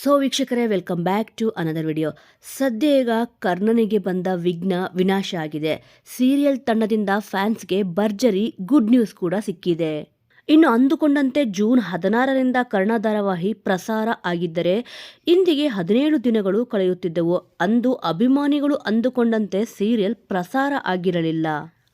So ವೀಕ್ಷಕರೇ, welcome back to another video ಸದ್ಯ ಈಗ ಕರ್ಣನಿಗೆ ಬಂದ ವಿಘ್ನ ವಿನಾಶ ಆಗಿದೆ. ಸೀರಿಯಲ್ ತಂಡದಿಂದ ಫ್ಯಾನ್ಸ್ಗೆ ಭರ್ಜರಿ ಗುಡ್ ನ್ಯೂಸ್ ಕೂಡ ಸಿಕ್ಕಿದೆ. ಇನ್ನು ಅಂದುಕೊಂಡಂತೆ ಜೂನ್ ಹದಿನಾರರಿಂದ ಕರ್ಣ ಧಾರಾವಾಹಿ ಪ್ರಸಾರ ಆಗಿದ್ದರೆ ಇಂದಿಗೆ ಹದಿನೇಳು ದಿನಗಳು ಕಳೆಯುತ್ತಿದ್ದವು. ಅಂದು ಅಭಿಮಾನಿಗಳು ಅಂದುಕೊಂಡಂತೆ ಸೀರಿಯಲ್ ಪ್ರಸಾರ ಆಗಿರಲಿಲ್ಲ.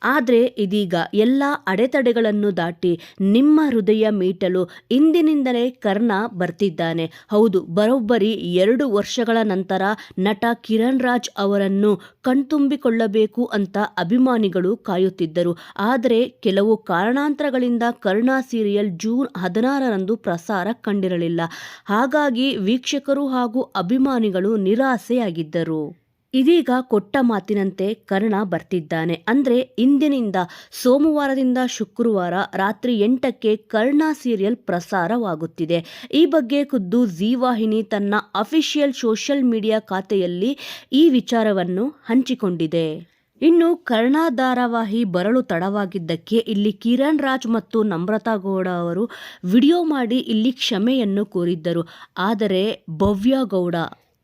ಆದರೆ ಇದೀಗ ಎಲ್ಲ ಅಡೆತಡೆಗಳನ್ನು ದಾಟಿ ನಿಮ್ಮ ಹೃದಯ ಮೀಟಲು ಇಂದಿನಿಂದಲೇ ಕರ್ಣ ಬರ್ತಿದ್ದಾನೆ. ಹೌದು, ಬರೋಬ್ಬರಿ ಎರಡು ವರ್ಷಗಳ ನಂತರ ನಟ ಕಿರಣ್ ರಾಜ್ ಅವರನ್ನು ಕಣ್ತುಂಬಿಕೊಳ್ಳಬೇಕು ಅಂತ ಅಭಿಮಾನಿಗಳು ಕಾಯುತ್ತಿದ್ದರು. ಆದರೆ ಕೆಲವು ಕಾರಣಾಂತರಗಳಿಂದ ಕರ್ಣ ಸೀರಿಯಲ್ ಜೂನ್ ಹದಿನಾರರಂದು ಪ್ರಸಾರ ಕಂಡಿರಲಿಲ್ಲ. ಹಾಗಾಗಿ ವೀಕ್ಷಕರು ಹಾಗೂ ಅಭಿಮಾನಿಗಳು ನಿರಾಸೆಯಾಗಿದ್ದರು. ಇದೀಗ ಕೊಟ್ಟ ಮಾತಿನಂತೆ ಕರ್ಣ ಬರ್ತಿದ್ದಾನೆ. ಅಂದ್ರೆ ಇಂದಿನಿಂದ ಸೋಮವಾರದಿಂದ ಶುಕ್ರವಾರ ರಾತ್ರಿ ಎಂಟಕ್ಕೆ ಕರ್ಣ ಸೀರಿಯಲ್ ಪ್ರಸಾರವಾಗುತ್ತಿದೆ. ಈ ಬಗ್ಗೆ ಖುದ್ದು ಝೀವಾಹಿನಿ ವಾಹಿನಿ ತನ್ನ ಅಫಿಷಿಯಲ್ ಸೋಷಿಯಲ್ ಮೀಡಿಯಾ ಖಾತೆಯಲ್ಲಿ ಈ ವಿಚಾರವನ್ನು ಹಂಚಿಕೊಂಡಿದೆ. ಇನ್ನು ಕರ್ಣ ಧಾರಾವಾಹಿ ಬರಲು ತಡವಾಗಿದ್ದಕ್ಕೆ ಇಲ್ಲಿ ಕಿರಣ್ ರಾಜ್ ಮತ್ತು ನಮ್ರತಾ ಗೌಡ ಅವರು ವಿಡಿಯೋ ಮಾಡಿ ಇಲ್ಲಿ ಕ್ಷಮೆಯನ್ನು ಕೋರಿದ್ದರು. ಆದರೆ ಭವ್ಯ ಗೌಡ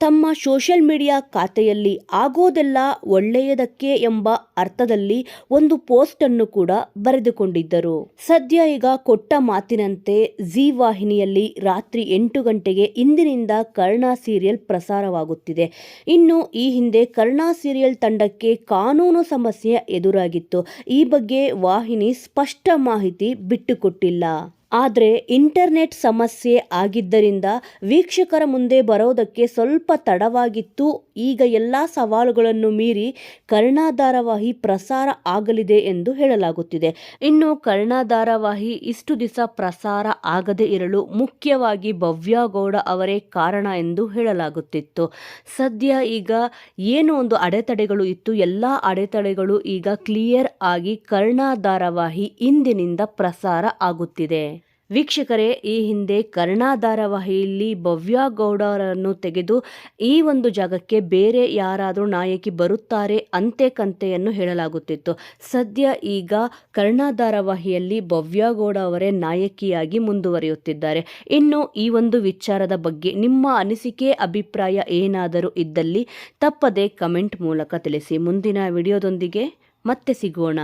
ತಮ್ಮ ಸೋಷಿಯಲ್ ಮೀಡಿಯಾ ಖಾತೆಯಲ್ಲಿ ಆಗೋದೆಲ್ಲ ಒಳ್ಳೆಯದಕ್ಕೆ ಎಂಬ ಅರ್ಥದಲ್ಲಿ ಒಂದು ಪೋಸ್ಟ್ ಅನ್ನು ಕೂಡ ಬರೆದುಕೊಂಡಿದ್ದರು. ಸದ್ಯ ಈಗ ಕೊಟ್ಟ ಮಾತಿನಂತೆ ಜಿ ವಾಹಿನಿಯಲ್ಲಿ ರಾತ್ರಿ ಎಂಟು ಗಂಟೆಗೆ ಇಂದಿನಿಂದ ಕರ್ಣ ಸೀರಿಯಲ್ ಪ್ರಸಾರವಾಗುತ್ತಿದೆ. ಇನ್ನು ಈ ಹಿಂದೆ ಕರ್ಣ ಸೀರಿಯಲ್ ತಂಡಕ್ಕೆ ಕಾನೂನು ಸಮಸ್ಯೆ ಎದುರಾಗಿತ್ತು. ಈ ಬಗ್ಗೆ ವಾಹಿನಿ ಸ್ಪಷ್ಟ ಮಾಹಿತಿ ಬಿಟ್ಟುಕೊಟ್ಟಿಲ್ಲ. ಆದರೆ ಇಂಟರ್ನೆಟ್ ಸಮಸ್ಯೆ ಆಗಿದ್ದರಿಂದ ವೀಕ್ಷಕರ ಮುಂದೆ ಬರೋದಕ್ಕೆ ಸ್ವಲ್ಪ ತಡವಾಗಿತ್ತು. ಈಗ ಎಲ್ಲ ಸವಾಲುಗಳನ್ನು ಮೀರಿ ಕರ್ಣಾಧಾರವಾಹಿ ಪ್ರಸಾರ ಆಗಲಿದೆ ಎಂದು ಹೇಳಲಾಗುತ್ತಿದೆ. ಇನ್ನು ಕರ್ಣಾಧಾರವಾಹಿ ಇಷ್ಟು ದಿವಸ ಪ್ರಸಾರ ಆಗದೇ ಇರಲು ಮುಖ್ಯವಾಗಿ ಭವ್ಯಗೌಡ ಅವರೇ ಕಾರಣ ಎಂದು ಹೇಳಲಾಗುತ್ತಿತ್ತು. ಸದ್ಯ ಈಗ ಏನು ಒಂದು ಅಡೆತಡೆಗಳು ಇತ್ತು, ಎಲ್ಲ ಅಡೆತಡೆಗಳು ಈಗ ಕ್ಲಿಯರ್ ಆಗಿ ಕರ್ಣಾಧಾರವಾಹಿ ಇಂದಿನಿಂದ ಪ್ರಸಾರ ಆಗುತ್ತಿದೆ. ವೀಕ್ಷಕರೇ, ಈ ಹಿಂದೆ ಕರ್ಣ ಧಾರಾವಾಹಿಯಲ್ಲಿ ಭವ್ಯ ಗೌಡರನ್ನು ತೆಗೆದು ಈ ಒಂದು ಜಾಗಕ್ಕೆ ಬೇರೆ ಯಾರಾದರೂ ನಾಯಕಿ ಬರುತ್ತಾರೆ ಅಂತೆ ಕಂತೆಯನ್ನು ಹೇಳಲಾಗುತ್ತಿತ್ತು. ಸದ್ಯ ಈಗ ಕರ್ಣ ಧಾರಾವಾಹಿಯಲ್ಲಿ ಭವ್ಯ ಗೌಡ ಅವರೇ ನಾಯಕಿಯಾಗಿ ಮುಂದುವರಿಯುತ್ತಿದ್ದಾರೆ. ಇನ್ನು ಈ ಒಂದು ವಿಚಾರದ ಬಗ್ಗೆ ನಿಮ್ಮ ಅನಿಸಿಕೆ, ಅಭಿಪ್ರಾಯ ಏನಾದರೂ ಇದ್ದಲ್ಲಿ ತಪ್ಪದೆ ಕಮೆಂಟ್ ಮೂಲಕ ತಿಳಿಸಿ. ಮುಂದಿನ ವಿಡಿಯೋದೊಂದಿಗೆ ಮತ್ತೆ ಸಿಗೋಣ.